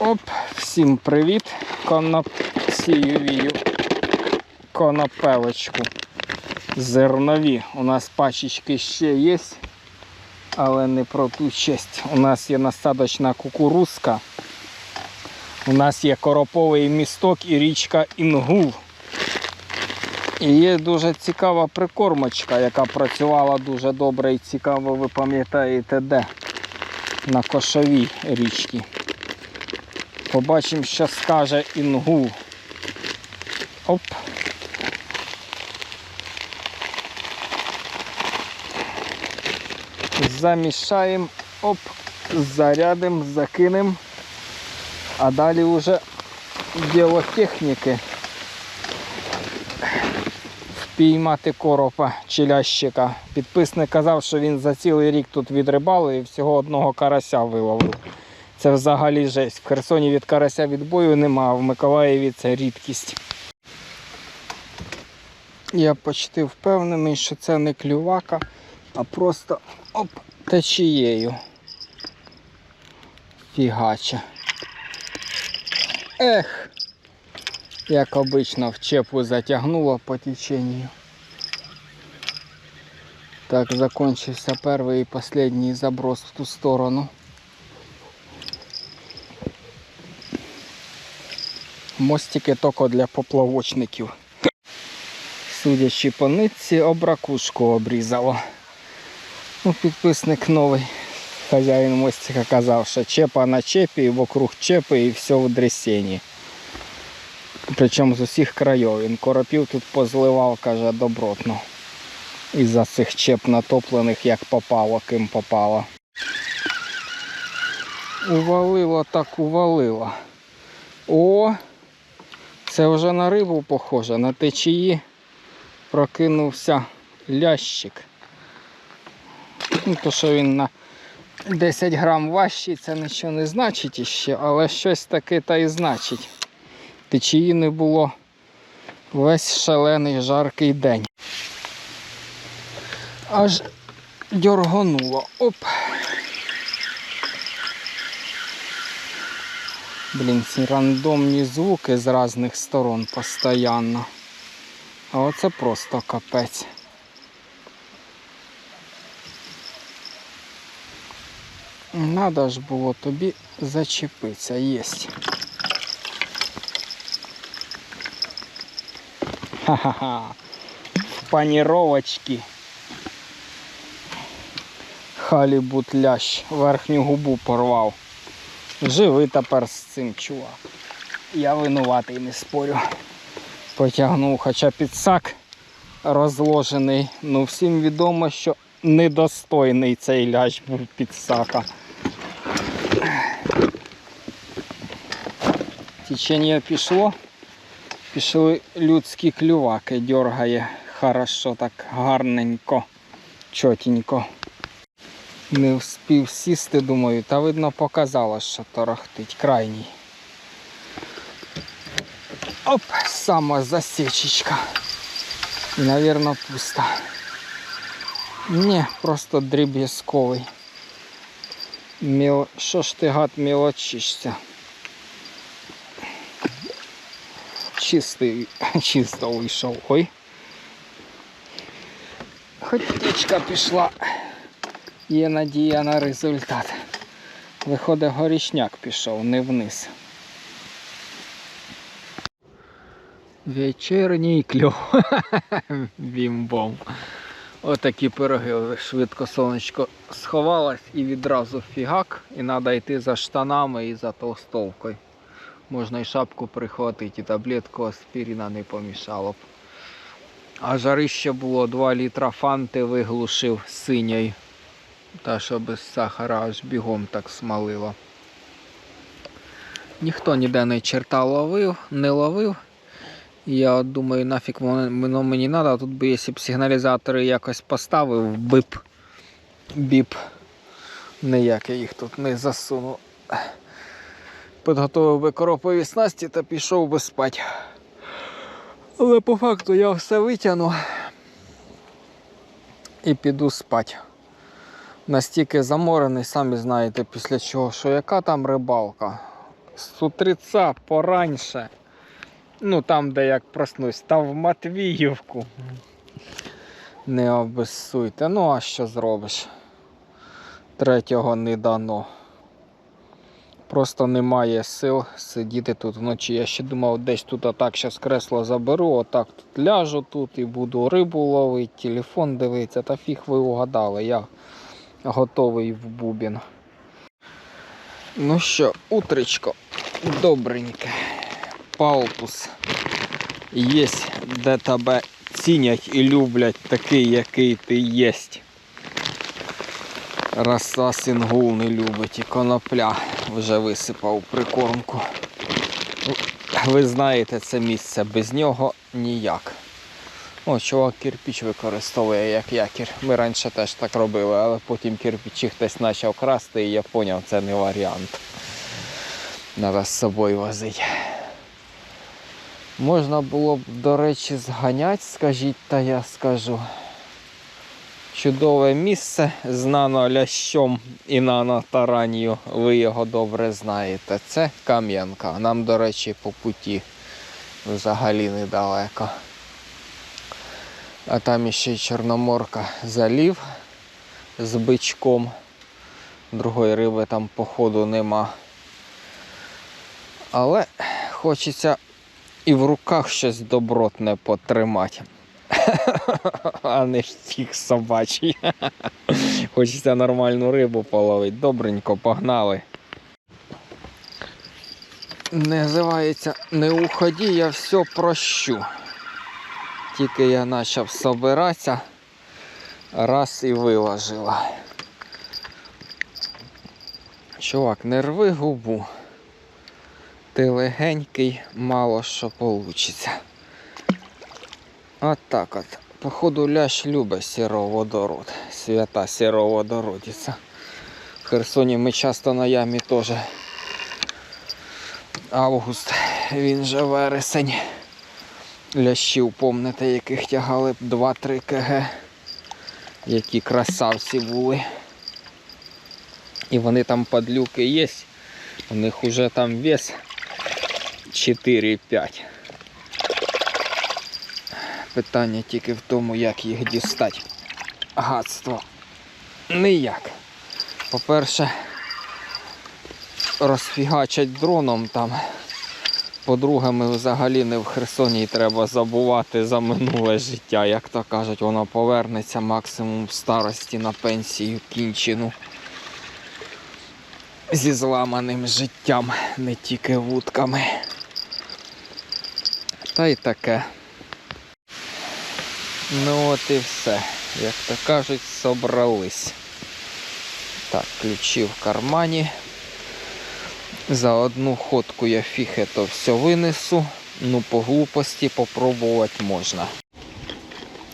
Оп, всім привіт. Коноп... Конопелочку. Зернові. У нас пачечки ще є, але не про ту честь. У нас є насадочна кукурузка. У нас є короповий місток і річка Інгул. І є дуже цікава прикормочка, яка працювала дуже добре і цікаво, ви пам'ятаєте де? На кошовій річці. Побачимо, що скаже Інгул. Оп. Замішаємо, оп, зарядимо, закинемо. А далі вже діло техніки. Впіймати коропа чи лящика. Підписник казав, що він за цілий рік тут відрибали і всього одного карася виловив. Це взагалі жесть. В Херсоні від карася відбою нема, а в Миколаєві це рідкість. Я почти впевнений, що це не клювака, а просто оп, течією. Фігача. Ех, як обично в чепу затягнуло по теченню. Так, закончився перший і останній заброс в ту сторону. Мостики тільки для поплавочників. Судячи по нитці, обракушку обрізало. Ну, підписник новий. Хазяїн мостика казав, що чепа на чепі, і вокруг чепи і все в дресені. Причому з усіх країв. Він коропів тут позливав, каже, добротно. Із-за цих чеп натоплених, як попало, ким попало. Увалило так увалило. О! Це вже на рибу похоже, на течії прокинувся лящик. Ну, то, що він на 10 грам важчий, це нічого не значить іще, але щось таке та й значить. Течії не було весь шалений жаркий день. Аж дьоргануло. Оп. Блін, ці рандомні звуки з різних сторон постійно. А оце просто капець. Надо ж було тобі зачепитися, єсть. Ха-ха-ха. Паніровочки. Халібут лящ, верхню губу порвав. Живи тепер з цим чувак. Я винуватий, не спорю. Потягнув, хоча підсак розложений. Ну всім відомо, що недостойний цей лящ був підсака. Течення пішло. Пішли людські клюваки, дергає хорошо, так гарненько, чотенько. Не вспів сісти, думаю, та видно показало, що торохтить крайній. Оп, сама засічечка. І, навірно, пуста. Ні, просто дріб'язковий. Міл... Що ж ти гад мілочишся? Чистий, чисто вийшов. Ой. Хоч птічка пішла. Є надія на результат. Виходить, горішняк пішов, не вниз. Вечірній кльов. Бім-бом. Отакі пироги. Швидко сонечко сховалось і відразу фігак. І треба йти за штанами і за толстовкою. Можна і шапку прихватити, і таблетку аспірина не помішало б. А жарище було 2 літра фанти виглушив синьої. Та що без сахара аж бігом так смалило. Ніхто ніде не черта ловив, не ловив. Я думаю, нафіг воно мені треба. Тут би, якщо б сигналізатори якось поставив, бип, біп. Ніяк я їх тут не засунув. Підготовив би коропові снасті та пішов би спати. Але по факту я все витягну і піду спати. Настільки заморений, самі знаєте, після чого, що яка там рибалка. з утреца пораньше. Ну там, де як проснусь, та в Матвіївку. Не обесуйте. Ну, а що зробиш? Третього не дано. Просто немає сил сидіти тут вночі. Я ще думав, десь тут отак зараз кресло заберу, отак тут ляжу тут і буду рибу ловити, телефон дивитися. Та фіг ви угадали, я готовий в бубін. Ну що, утречко, добреньке. Палтус. Є, де тебе цінять і люблять такий, який ти єсть. Раса сингул не любить і конопля вже висипав прикормку. Ви знаєте це місце, без нього ніяк. О, чувак кирпіч використовує як якір. Ми раніше теж так робили, але потім кирпичі хтось почав красти і я зрозумів, це не варіант. Треба з собою возити. Можна було б, до речі, зганяти, скажіть, та я скажу. Чудове місце з нанолящом і нанотаранію. Ви його добре знаєте. Це Кам'янка. Нам, до речі, по путі взагалі недалеко. А там іще й Чорноморка залів з бичком. Другої риби там походу нема. Але хочеться і в руках щось добротне потримати. А не стік собачий. Хочеться нормальну рибу половити. Добренько, погнали. Називається Не уході, я все прощу. Тільки я почав собиратися, раз і виложила. Чувак, не рви губу. Ти легенький, мало що получиться. От так от. Походу лящ любить сіроводород. Свята сіроводородиця. В Херсоні ми часто на ямі теж. Август, він же вересень. Лящів, помните, яких тягали 2-3 кг. Які красавці були. І вони там падлюки є. У них уже там вес 4-5. Питання тільки в тому, як їх дістати. Гадство. Ніяк. По-перше, розфігачать дроном там. По-друге, ми взагалі не в Херсоні і треба забувати за минуле життя. Як то кажуть, воно повернеться максимум в старості на пенсію кінчину. Зі зламаним життям, не тільки вудками. Та й таке. Ну от і все. Як то кажуть, собрались. Так, ключі в кармані. За одну ходку я фіхе то все винесу. Ну, по глупості попробувати можна.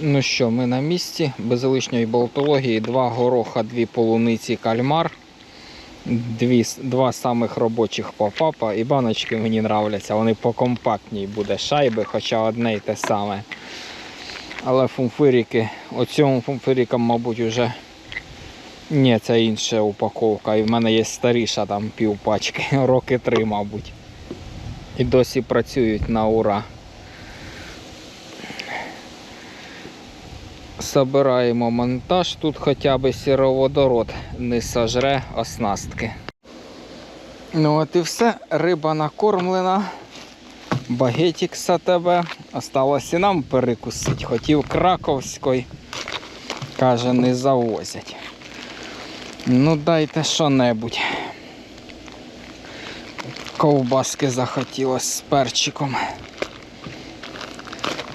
Ну що, ми на місці, без лишньої болтології, два гороха, дві полуниці кальмар. Дві, два самих робочих попапа і баночки мені нравляться. Вони покомпактній буде шайби, хоча одне й те саме. Але фумфирики, оцьому фумфирикам, мабуть, вже ні, це інша упаковка. І в мене є старіша там пів пачки, роки три, мабуть. І досі працюють на ура. Собираємо монтаж, тут хоча б сіроводород не сожре оснастки. Ну от і все, риба накормлена. Багетик за тебе. Осталось і нам перекусити. Хотів краковської. Каже, не завозять. Ну дайте що-небудь. Ковбаски захотілось з перчиком.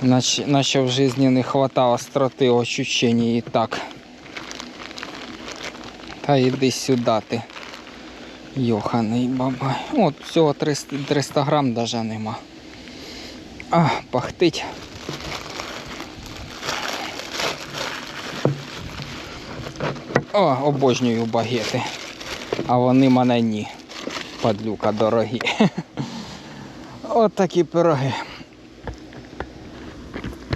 Наче, наче в житті не хватало остроти ощущень і так. Та йди сюди ти. Йоханий бабай. От всього 300, 300 грам даже нема. А, пахтить. О, обожнюю багети. А вони мене ні. Падлюка дорогі. От такі пироги.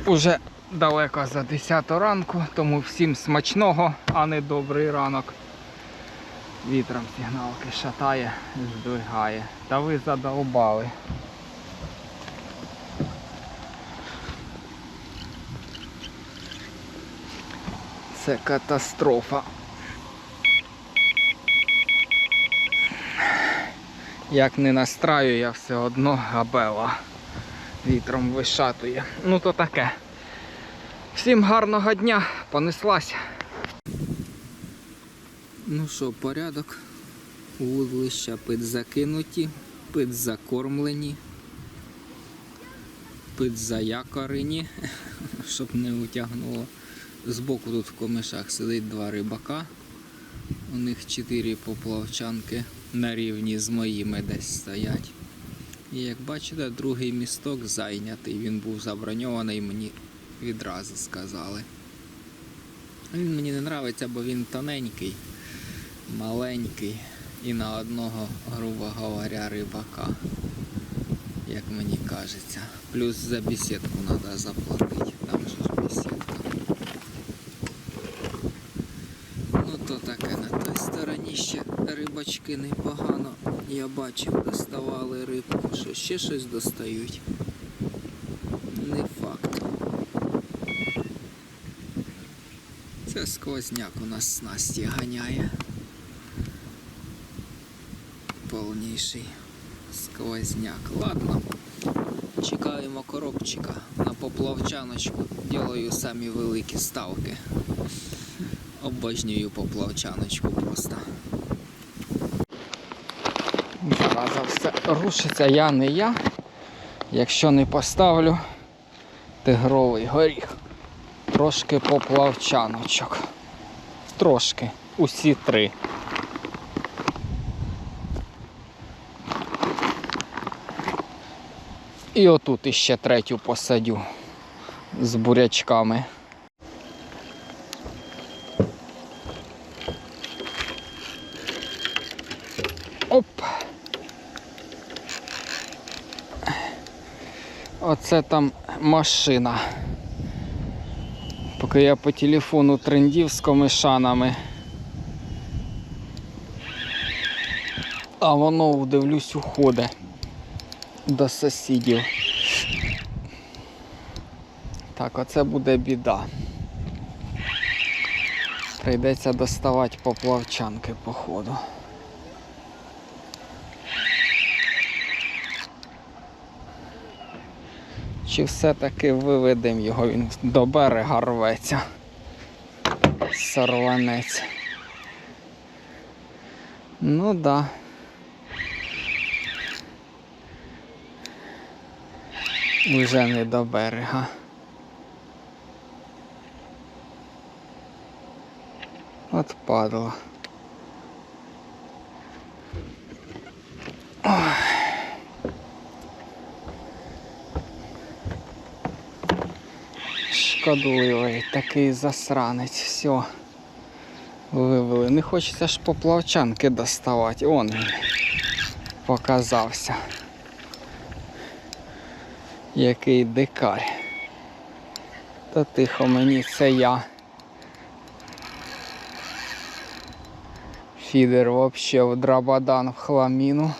Уже далеко за 10 ранку, тому всім смачного, а не добрий ранок. Вітром сигналки шатає, здвигає. Та ви задолбали. Це катастрофа. Як не настраю, я все одно габела. Вітром вишатує. Ну то таке. Всім гарного дня, понеслась. Ну що, порядок. Вудлища підзакинуті, підзакормлені, підзаякорені, щоб не утягнуло. Збоку тут в комишах сидить два рибака. У них чотири поплавчанки на рівні з моїми десь стоять. І як бачите, другий місток зайнятий. Він був заброньований, мені відразу сказали. Він мені не подобається, бо він тоненький, маленький і на одного, грубо говоря, рибака, як мені кажеться. Плюс за бесідку треба заплатити. Там же бесідка. Ну то таке на той стороні ще рибачки непогано. Я бачив, доставали рибку. Що ще щось достають? Не факт. Це сквозняк у нас снасті ганяє. Повніший сквозняк. Ладно. Чекаємо коробчика на поплавчаночку. Ділаю самі великі ставки. Обожнюю поплавчаночку просто. Зараза все рушиться, я не я. Якщо не поставлю тигровий горіх. Трошки поплавчаночок. Трошки. Усі три. І отут іще третю посадю з бурячками. Оп. Оце там машина. Поки я по телефону трендів з комишанами. А воно, дивлюсь, уходить до сусідів. Так, оце буде біда. Прийдеться доставати поплавчанки, походу. Чи все-таки виведемо його, він до берега рветься. Сорванець. Ну да. Уже не до берега. От падало. Шкодливий такий засранець, все. Вивели. Не хочеться ж поплавчанки доставати. Он він показався. Який дикар. Та тихо мені це я. Фідер вообще в драбадан в хламіну.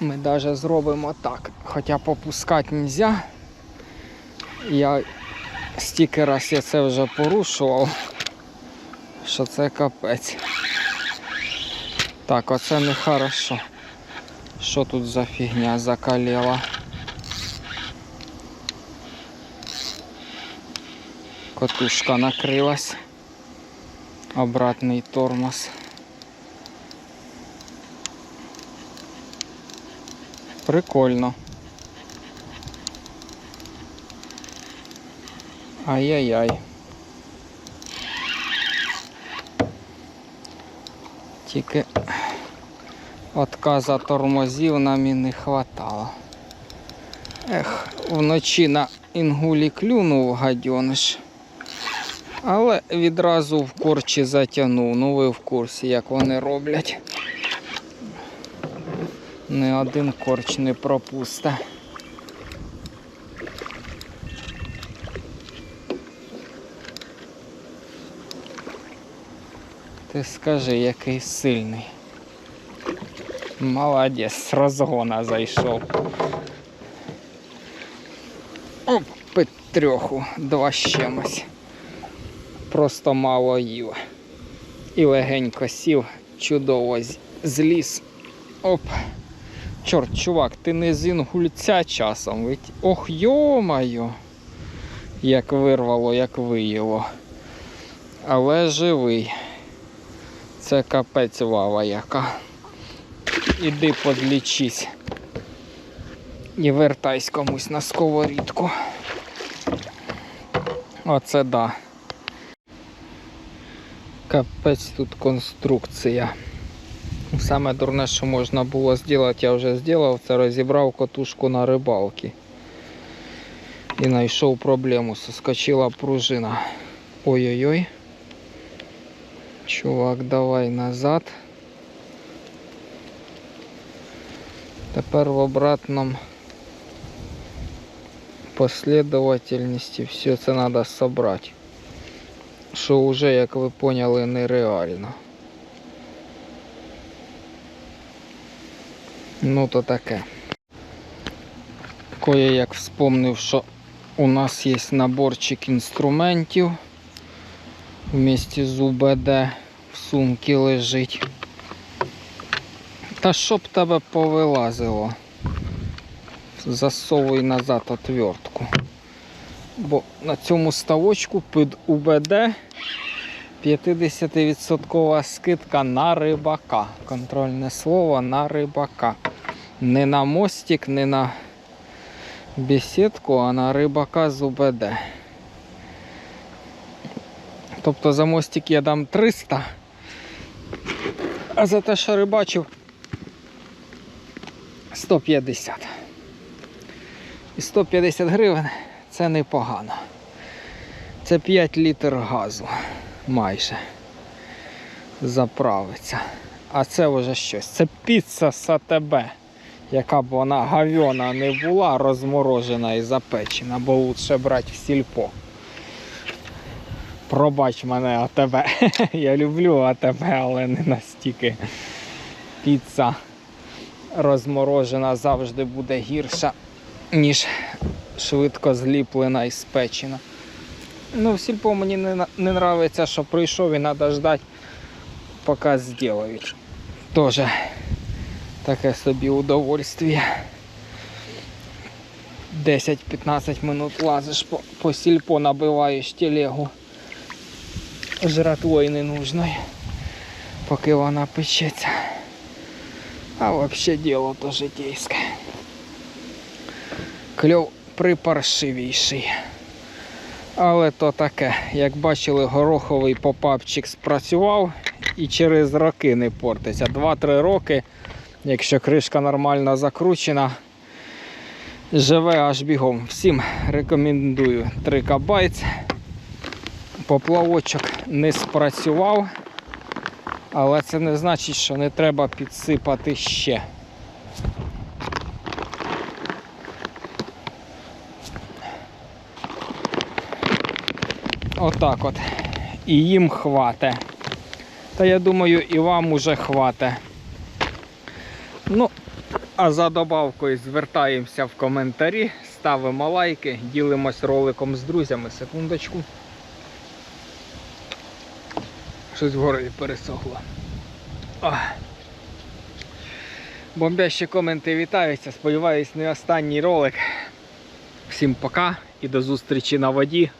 Ми навіть зробимо так. Хоча попускати нельзя. Я стільки раз я це вже порушував, що це капець. Так, оце не хорошо. Що тут за фігня закаліла? Котушка накрилась. Обратний тормоз. Прикольно. Ай-яй-яй. Тільки отказа тормозів нам і не хватало. Ех, вночі на інгулі клюнув гадьониш. Але відразу в корчі затягнув. Ну ви в курсі, як вони роблять. Не один корч не пропусте. Ти скажи, який сильний. Молодець, з розгона зайшов. Оп, Петрьоху, два з чимось. Просто мало їв. І легенько сів, чудово зліз. Оп. Чорт, чувак, ти не з інгульця часом. Ох, йо-моє! Як вирвало, як виїло. Але живий. Це капець лава яка. Іди подлічись. І вертайся комусь на сковорідку. Оце да. Капець тут конструкція. Саме дурне, що можна було зробити, я вже зробив, це розібрав котушку на рибалки. І знайшов проблему, соскочила пружина. Ой-ой-ой. Чувак, давай назад. Тепер в обратному последовательності все це треба собрати. Що вже, як ви поняли, нереально. Ну то таке. Кое як вспомнив, що у нас є наборчик інструментів. Вместе з УБД в сумці лежить. Та щоб тебе повилазило. Засовуй назад отвертку. Бо на цьому ставочку під УБД 50% скидка на рибака. Контрольне слово на рибака. Не на мостик, не на бесідку, а на рибака з УБД. Тобто за мостик я дам 300, а за те, що рибачив 150. І 150 гривень це непогано. Це 5 літр газу майже заправиться. А це вже щось. Це піца САТБ, яка б вона гавьона не була, розморожена і запечена, бо лучше брати в сільпо. Пробач мене АТБ. Я люблю АТБ, але не настільки. Піца розморожена завжди буде гірша, ніж швидко зліплена і спечена. Ну, в сільпо мені не, не нравиться, що прийшов і треба ждати, поки зроблять. Тоже таке собі удовольствие. 10-15 минут лазиш по, по сільпо, набиваєш телегу жратвою ненужною, поки вона печеться. А взагалі діло то житейське. Кльов припаршивіший. Але то таке, як бачили, гороховий попапчик спрацював і через роки не портиться. 2-3 роки, якщо кришка нормально закручена, живе аж бігом. Всім рекомендую 3 кабайць. Поплавочок не спрацював, але це не значить, що не треба підсипати ще. Отак от. І їм хвате. Та я думаю, і вам уже хвате. Ну, а за добавкою звертаємося в коментарі, ставимо лайки, ділимось роликом з друзями. Секундочку. Щось в горлі пересохло. Ах. Бомбящі коменти вітаються. Сподіваюсь, не останній ролик. Всім пока і до зустрічі на воді.